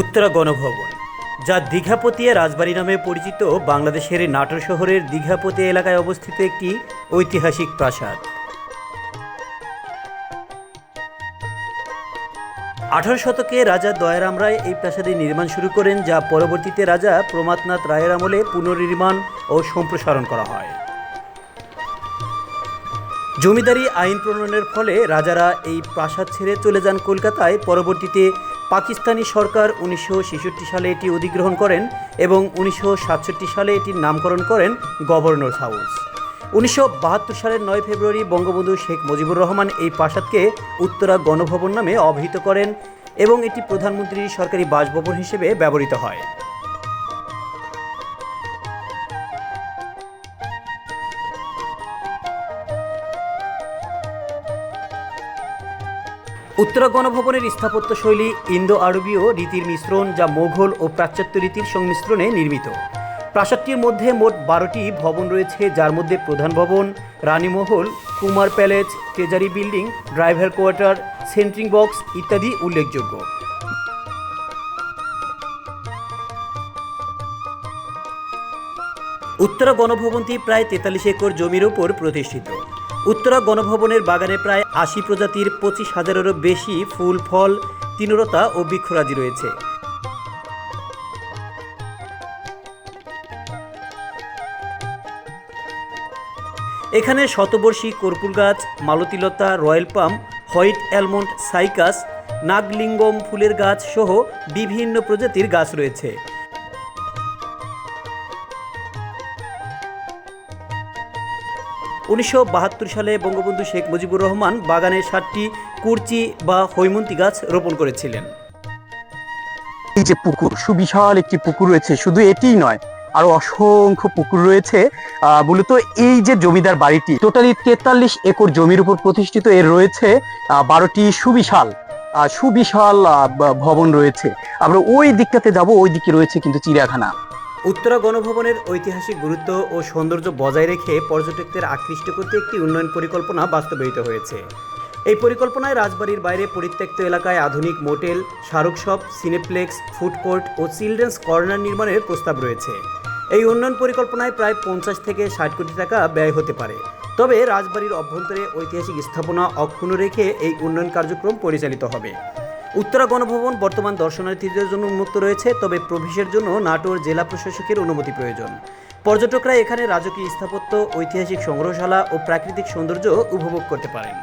উত্তরা গণভবন, যা দীঘাপতিয়া রাজবাড়ি নামে পরিচিত বাংলাদেশের নাটোর শহরের দীঘাপতিয়া এলাকায় অবস্থিত একটি ঐতিহাসিক প্রাসাদ। আঠারো শতকে রাজা দয়ারাম রায় এই প্রাসাদের নির্মাণ শুরু করেন, যা পরবর্তীতে রাজা প্রমাতনাথ রায়ের আমলে পুনর্নির্মাণ ও সম্প্রসারণ করা হয়। জমিদারি আইন প্রণয়নের ফলে রাজারা এই প্রাসাদ ছেড়ে চলে যান কলকাতায়, পরবর্তীতে পাকিস্তানি সরকার উনিশশো ছেষট্টি সালে এটি অধিগ্রহণ করেন এবং উনিশশো সাতষট্টি সালে এটির নামকরণ করেন গভর্নর হাউস। উনিশশো বাহাত্তর সালের নয় ফেব্রুয়ারি বঙ্গবন্ধু শেখ মুজিবুর রহমান এই প্রাসাদকে উত্তরা গণভবন নামে অভিহিত করেন এবং এটি প্রধানমন্ত্রীর সরকারি বাসভবন হিসেবে ব্যবহৃত হয়। উত্তরা গণভবনের স্থাপত্য শৈলী ইন্দো আরবীয় রীতির মিশ্রণ যা মোঘল ও প্রাচ্যাত্য রীতির সংমিশ্রণে নির্মিত। প্রাসাদটির মধ্যে মোট বারোটি ভবন রয়েছে, যার মধ্যে প্রধান ভবন, Ranimahal, Kumar palace treasury building, driver quarter, সেন্ট্রিং box ইত্যাদি উল্লেখযোগ্য। উত্তরা গণভবনটি প্রায় তেতাল্লিশ একর জমির ওপর প্রতিষ্ঠিত। উত্তরা গণভবনের বাগানে প্রায় আশি প্রজাতির পঁচিশ হাজারেরও বেশি ফুল, ফল তৃণলতা ও বৃক্ষরাজি রয়েছে। এখানে শতবর্ষী কর্পুর গাছ, মালতিলতা, royal palm, white almond, cycas, Nagalingam ফুলের গাছ সহ বিভিন্ন প্রজাতির গাছ রয়েছে। উনিশশো বাহাত্তর সালে বঙ্গবন্ধু শেখ মুজিবুর রহমান বাগানে সাতটি কুরচি বা হৈমন্তী গাছ রোপণ করেছিলেন। এই যে পুকুর, সুবিশাল একটি পুকুর রয়েছে, শুধু এটিই নয় আরও অসংখ্য পুকুর রয়েছে। মূলত এই যে জমিদার বাড়িটি, টোটালি তেতাল্লিশ একর জমির উপর প্রতিষ্ঠিত, এর রয়েছে বারোটি সুবিশাল সুবিশাল ভবন রয়েছে। আমরা ওই দিকটাতে যাব, ওই দিকে রয়েছে কিন্তু চিড়িয়াখানা। উত্তরা গণভবনের ঐতিহাসিক গুরুত্ব ও সৌন্দর্য বজায় রেখে পর্যটকদের আকৃষ্ট করতে একটি উন্নয়ন পরিকল্পনা বাস্তবায়িত হয়েছে। এই পরিকল্পনায় রাজবাড়ির বাইরে পরিত্যক্ত এলাকায় আধুনিক মোটেল স্মারক শপ, সিনেপ্লেক্স, ফুড কোর্ট ও চিলড্রেন্স কর্নার নির্মাণের প্রস্তাব রয়েছে। এই উন্নয়ন পরিকল্পনায় প্রায় পঞ্চাশ থেকে ষাট কোটি টাকা ব্যয় হতে পারে। তবে রাজবাড়ির অভ্যন্তরে ঐতিহাসিক স্থাপনা অক্ষুণ্ণ রেখে এই উন্নয়ন কার্যক্রম পরিচালিত হবে। উত্তরা গণভবন বর্তমান দর্শনার্থীদের জন্য উন্মুক্ত রয়েছে, তবে প্রবেশের জন্য নাটোর জেলা প্রশাসকের অনুমতি প্রয়োজন। পর্যটকরা এখানে রাজকীয় স্থাপত্য, ঐতিহাসিক সংগ্রহশালা ও প্রাকৃতিক সৌন্দর্য উপভোগ করতে পারেন।